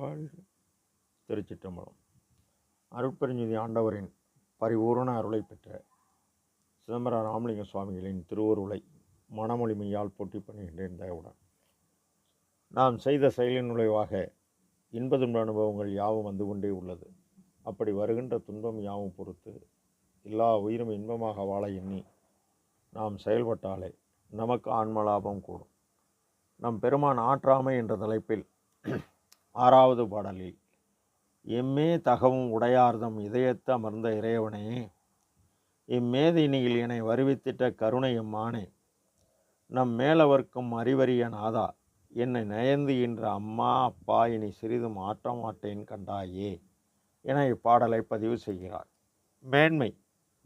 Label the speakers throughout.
Speaker 1: வாழ்க. திருச்சிற்றம்பலம். அருட்பெருஞ்சுதி ஆண்டவரின் பரிபூரண அருளை பெற்ற சிதம்பர ராமலிங்க சுவாமிகளின் திருவருளை மனமொழிமையால் போட்டி பண்ணுகின்றேன் தயவுடன். நாம் செய்த செயலின் நுழைவாக இன்ப துன்ப அனுபவங்கள் யாவும் வந்து கொண்டே உள்ளது. அப்படி வருகின்ற துன்பம் யாவும் பொறுத்து எல்லா உயிரும் இன்பமாக வாழ எண்ணி நாம் செயல்பட்டாலே நமக்கு ஆன்ம லாபம் கூடும். நம் பெருமான் ஆற்றாமை என்ற தலைப்பில் ஆறாவது பாடலில் எம்மே தகவும் உடையார்தம் இதயத்து அமர்ந்த இறைவனே இம்மேதினியில் என்னை வருவித்திட்ட கருணை எம்மானே நம் மேலவர்க்கும் அறிவறிய நாதா என்னை நயந்து என்ற அம்மா அப்பா இனி சிறிதும் ஆற்ற மாட்டேன் கண்டாயே என இப்பாடலை பதிவு செய்கிறார். மேன்மை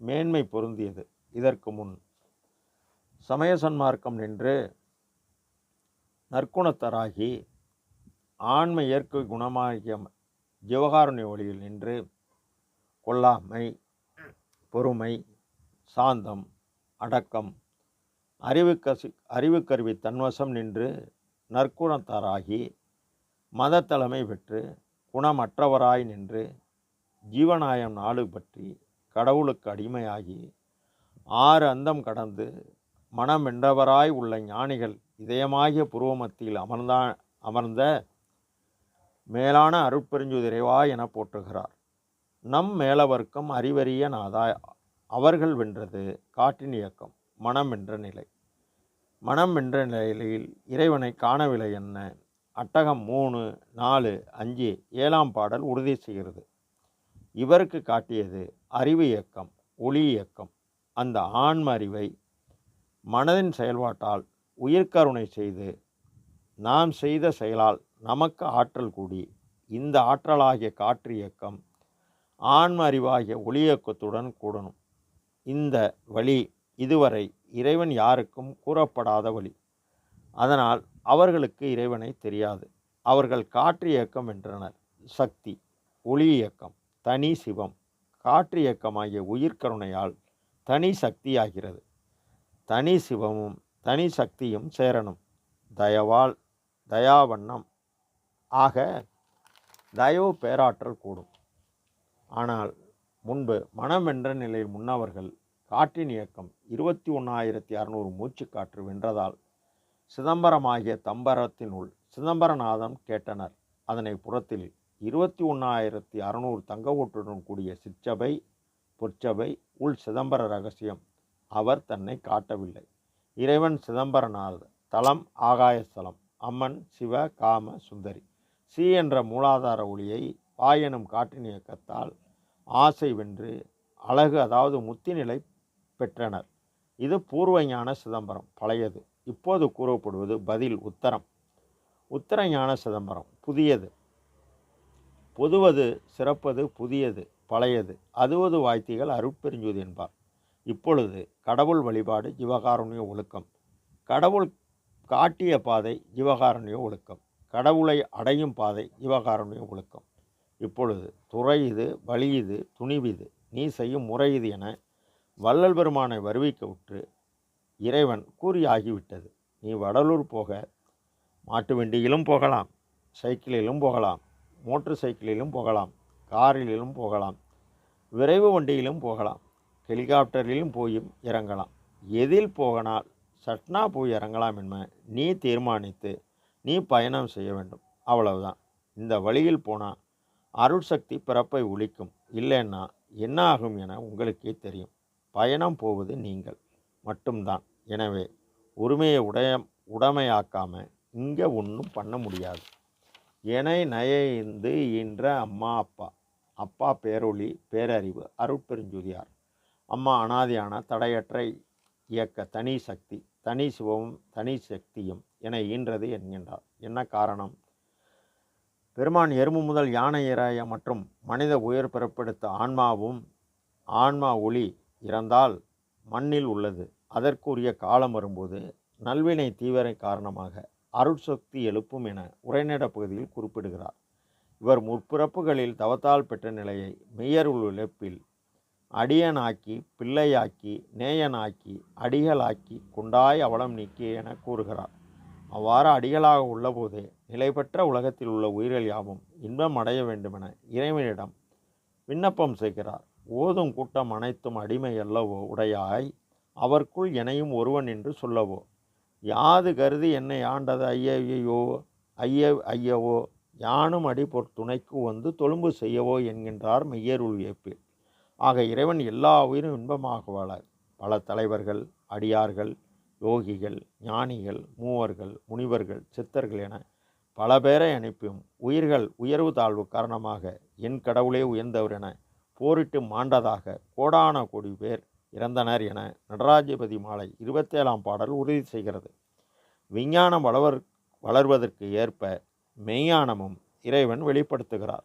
Speaker 1: மேன்மை பொருந்தியது. இதற்கு முன் சமய சன்மார்க்கம் நின்று நற்குணத்தராகி ஆன்ம இயற்கை குணமாகிய ஜீவகாருண்ய ஒளியில் நின்று கொல்லாமை பொறுமை சாந்தம் அடக்கம் அறிவுக்கசி அறிவுக்கருவி தன்வசம் நின்று நற்குணத்தாராகி மதத்தலைமை பெற்று குணமற்றவராய் நின்று ஜீவநாயம் நாடு பற்றி கடவுளுக்கு அடிமையாகி ஆறு அந்தம் கடந்து மனம் வென்றவராய் உள்ள ஞானிகள் இதயமாகிய புருவமத்தியில் அமர்ந்தா அமர்ந்த மேலான அருட்பெருஞ்சுதிரைவா என போற்றுகிறார். நம் மேலவர்க்கம் அறிவறிய நாதா அவர்கள் வென்றது காற்றின் இயக்கம் மனம் என்ற நிலை. மனம் என்ற நிலையில் இறைவனை காணவில்லை என்ன? அட்டகம் மூணு நாலு அஞ்சு ஏழாம் பாடல் உறுதி செய்கிறது. இவருக்கு காட்டியது அறிவு இயக்கம் ஒளி இயக்கம். அந்த ஆன்ம அறிவை மனதின் செயல்பாட்டால் உயிர்கருணை செய்து நாம் செய்த செயலால் நமக்கு ஆற்றல் கூடி. இந்த ஆற்றலாகிய காற்று இயக்கம் ஆன்ம அறிவாகிய ஒளி இயக்கத்துடன் கூடணும். இந்த வழி இதுவரை இறைவன் யாருக்கும் கூறப்படாத வழி. அதனால் அவர்களுக்கு இறைவனை தெரியாது. அவர்கள் காற்று இயக்கம் என்றனர். சக்தி ஒளி இயக்கம் தனி சிவம் காற்று இயக்கமாகிய உயிர்கருணையால் தனி சக்தியாகிறது. தனி சிவமும் தனி சக்தியும் சேரணும். தயவால் தயாவண்ணம் ஆக தயவு பேராற்றல் கூடும். ஆனால் முன்பு மனம் என்ற நிலையில் முன்னவர்கள் காற்றின் இயக்கம் இருபத்தி ஒன்றாயிரத்தி அறநூறு மூச்சுக்காற்று வென்றதால் சிதம்பரமாகிய தம்பரத்தினுள் சிதம்பரநாதம் கேட்டனர். அதனை புறத்தில் இருபத்தி ஒன்றாயிரத்தி அறநூறு தங்க ஓட்டுடன் கூடிய சிற்றபை பொற்சபை உள் சிதம்பர ரகசியம் அவர் தன்னை காட்டவில்லை. இறைவன் சிதம்பரநாத தலம் ஆகாயஸ்தலம் அம்மன் சிவ காம சுந்தரி. சி என்ற மூலாதார ஒளியை பாயனும் காற்றின் இயக்கத்தால் ஆசை வென்று அழகு அதாவது முத்திநிலை பெற்றனர். இது பூர்வஞான சிதம்பரம் பழையது. இப்போது கூறப்படுவது பதில் உத்தரம். உத்தரஞான சிதம்பரம் புதியது. பொதுவது சிறப்பது புதியது பழையது. அதுவது வாய்த்திகள் அருட்பெருஞ்சுது என்பார். இப்பொழுது கடவுள் வழிபாடு ஜீவகாருண்ய ஒழுக்கம். கடவுள் காட்டிய பாதை ஜீவகாருண்ய ஒழுக்கம். கடவுளை அடையும் பாதை ஜீவகாருண்ய ஒழுக்கம். இப்பொழுது துறை இது வழி இது துணிவிது நீ செய்யும் முறை இது என வள்ளல் பெருமானை வருவிக்க விட்டு இறைவன் கூறியாகிவிட்டது. நீ வடலூர் போக மாட்டு வண்டியிலும் போகலாம் சைக்கிளிலும் போகலாம் மோட்டர் சைக்கிளிலும் போகலாம் காரிலும் போகலாம் விரைவு வண்டியிலும் போகலாம் ஹெலிகாப்டரிலும் போயும் இறங்கலாம். எதில் போகனால் சட்னா போய் இறங்கலாம் என்ப நீ தீர்மானித்து நீ பயணம் செய்ய வேண்டும். அவ்வளவுதான். இந்த வழியில் போனால் அருட்சக்தி பிறப்பை ஒழிக்கும். இல்லைன்னா என்ன ஆகும் என உங்களுக்கே தெரியும். பயணம் போவது நீங்கள் மட்டும்தான். எனவே உரிமையை உடைய உடைமையாக்காம இங்கே ஒன்றும் பண்ண முடியாது. எனை நயந்து ஈன்ற அம்மா அப்பா. அப்பா பேரொளி பேரறிவு அருட்பெருஞ்சுதியார். அம்மா அனாதியான தடையற்ற இயக்க தனி சக்தி. தனி சிவமும் தனி சக்தியும் என ஈன்றது என்கின்றார். என்ன காரணம்? பெருமான் எறும்பு முதல் யானை இராய மற்றும் மனித உயிர் பிறப்பெடுத்த ஆன்மாவும் ஆன்மா ஒளி இறந்தால் மண்ணில் உள்ளது. அதற்குரிய காலம் வரும்போது நல்வினை தீவிர காரணமாக அருட்சக்தி எழுப்பும் என உரைநட பகுதியில் குறிப்பிடுகிறார். இவர் முற்பிறப்புகளில் தவத்தால் பெற்ற நிலையை மெய்யருள் இழப்பில் அடியனாக்கி பிள்ளையாக்கி நேயனாக்கி அடிகளாக்கி குண்டாய் அவலம் நீக்கி என கூறுகிறார். அவ்வாறு அடிகளாக உள்ளபோதே நிலைபெற்ற உலகத்தில் உள்ள உயிர்கள் யாவும் இன்பம் அடைய வேண்டுமென இறைவனிடம் விண்ணப்பம் செய்கிறார். ஓதும் கூட்டம் அனைத்தும் அடிமை அல்லவோ உடையாய் அவர்க்குள் எனையும் ஒருவன் என்று சொல்லவோ? யாது கருதி என்னை ஆண்டது ஐயையோ ஐய ஐயவோ? யானும் அடி துணைக்கு வந்து தொழும்பு செய்யவோ? என்கின்றார் மெய்யருள் வியப்பில். ஆக இறைவன் எல்லா உயிரும் இன்பமாக வாழ பல தலைவர்கள் அடியார்கள் யோகிகள் ஞானிகள் மூவர்கள் முனிவர்கள் சித்தர்கள் என பல பேரை அனுப்பியும் உயிர்கள் உயர்வு தாழ்வு காரணமாக என் கடவுளே உயர்ந்தவர் என போரிட்டு மாண்டதாக கோடான கோடி பேர் இறந்தனர் என நடராஜபதி மாலை இருபத்தேழாம் பாடல் உறுதி செய்கிறது. விஞ்ஞானம் வளவர் வளர்வதற்கு ஏற்ப மெய்ஞானமும் இறைவன் வெளிப்படுத்துகிறார்.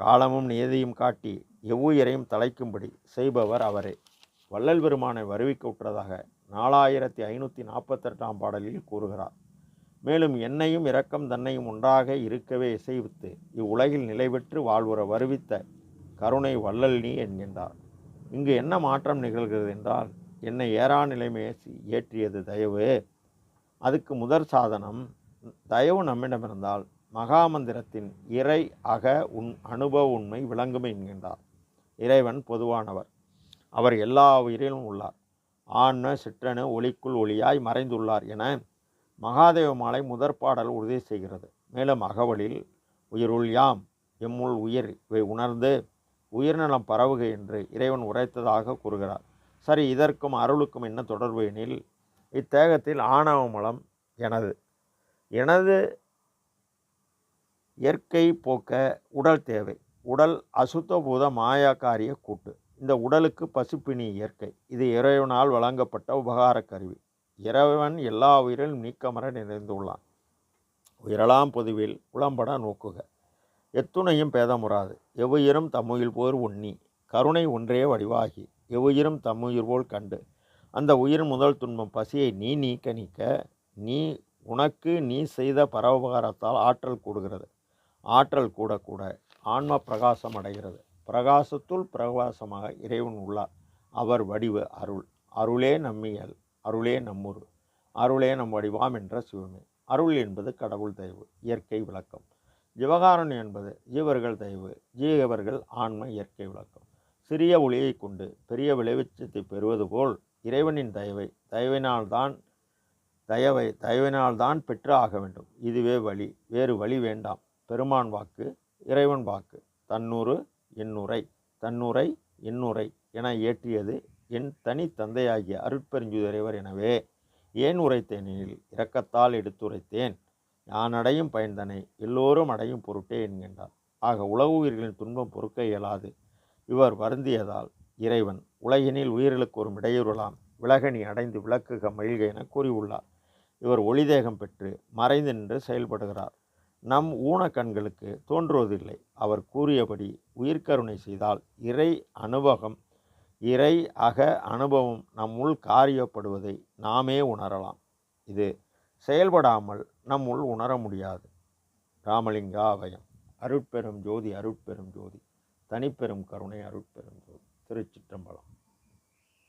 Speaker 1: காலமும் நியதியும் காட்டி எவ்வுயிரையும் தலைக்கும்படி செய்பவர் அவரே. வள்ளல் பெருமானை வருவிக்க உற்றதாக நாலாயிரத்தி ஐநூற்றி நாற்பத்தெட்டாம் பாடலில் கூறுகிறார். மேலும் என்னையும் இரக்கம் தன்னையும் ஒன்றாக இருக்கவே இசைவித்து இவ்வுலகில் நிலை பெற்று வாழ்வுற வருவித்த கருணை வள்ளல் நீ என்கின்றார். இங்கு என்ன மாற்றம் நிகழ்கிறது என்றால் என்னை ஏறா நிலைமையை ஏற்றியது தயவு. அதுக்கு முதற் சாதனம் தயவு நம்மிடமிருந்தால் மகாமந்திரத்தின் இறை அக உன் அனுபவ உண்மை விளங்கும் என்கின்றார். இறைவன் பொதுவானவர். அவர் எல்லா உயிரிலும் உள்ளார். ஆன்ம சிற்றணு ஒளிக்குள் ஒளியாய் மறைந்துள்ளார் என மகாதேவ மாலை முதற் பாடல் உறுதி செய்கிறது. மேலும் அகவலில் உயிருள் யாம் எம்முள் உயிர் இவை உணர்ந்து உயிர்நலம் பரவுக என்று இறைவன் உரைத்ததாக கூறுகிறார். சரி இதற்கும் அருளுக்கும் என்ன தொடர்பு எனில் இத்தேகத்தில் ஆணவ மலம் எனது. எனது இயற்கை போக்க உடல் தேவை. உடல் அசுத்தபூத மாயாக்காரிய கூட்டு. இந்த உடலுக்கு பசுப்பினி இயற்கை. இது இறைவனால் வழங்கப்பட்ட உபகார கருவி. இறைவன் எல்லா உயிரிலும் நீக்கமர நிறைந்துள்ளான். உயிரலாம் பொதுவில் உளம்பட நோக்குக. எத்துணையும் பேதமுறாது. எவ்வுயிரும் தம்முயிர் போர் உண்ணி. கருணை ஒன்றே வடிவாகி. எவ்வுயிரும் தம்முயிர் போல் கண்டு. அந்த உயிர் முதல் துன்பம் பசியை நீ நீக்க நீக்க நீ உனக்கு நீ செய்த பரோபகாரத்தால் ஆற்றல் கூடுகிறது. ஆற்றல் கூட கூட ஆன்ம பிரகாசம் அடைகிறது. பிரகாசத்துள் பிரகாசமாக இறைவன் உள்ளார். அவர் வடிவு அருள். அருளே நம்மியல் அருளே நம்முரு. அருளே நம் வடிவாம் என்ற சிவமே. அருள் என்பது கடவுள் தயவு இயற்கை விளக்கம். ஜிவகாரன் என்பது ஜீவர்கள் தயவு ஜீவர்கள் ஆன்ம இயற்கை விளக்கம். சிறிய ஒளியை கொண்டு பெரிய விளைவிச்சத்தை பெறுவது போல் இறைவனின் தயவை தயவினால்தான் தயவை தயவினால்தான் பெற்று ஆக வேண்டும். இதுவே வழி வேறு வழி வேண்டாம். பெருமான் வாக்கு இறைவன் வாக்கு. தன்னூறு எண்ணுரை தன்னுரை எண்ணுரை என இயற்றியது என் தனி தந்தையாகிய அருட்பெருஞ்சுதறைவர் எனவே. ஏன் உரைத்தேனில் இரக்கத்தால் எடுத்துரைத்தேன் நான் அடையும் பயன்தனை எல்லோரும் அடையும் பொருட்டே என்கின்றார். ஆக உலக உயிர்களின் துன்பம் பொறுக்க இயலாது. இவர் வருந்தியதால் இறைவன் உலகினில் உயிர்களுக்கு ஒரு இடையூறலாம் விலகனி அடைந்து விளக்குக மகிழ்க என கூறியுள்ளார். இவர் ஒளிதேகம் பெற்று மறைந்து நின்று செயல்படுகிறார். நம் ஊன கண்களுக்கு தோன்றுவதில்லை. அவர் கூறியபடி உயிர்க்கருணை செய்தால் இறை அனுபவம் இறை அக அனுபவம் நம்முள் காரியப்படுவதை நாமே உணரலாம். இது செயல்படாமல் நம்முள் உணர முடியாது. ராமலிங்கா அவயம். அருட்பெரும் ஜோதி அருட்பெரும் ஜோதி. தனிப்பெரும் கருணை அருட்பெரும் ஜோதி. திருச்சிற்றம்பலம்.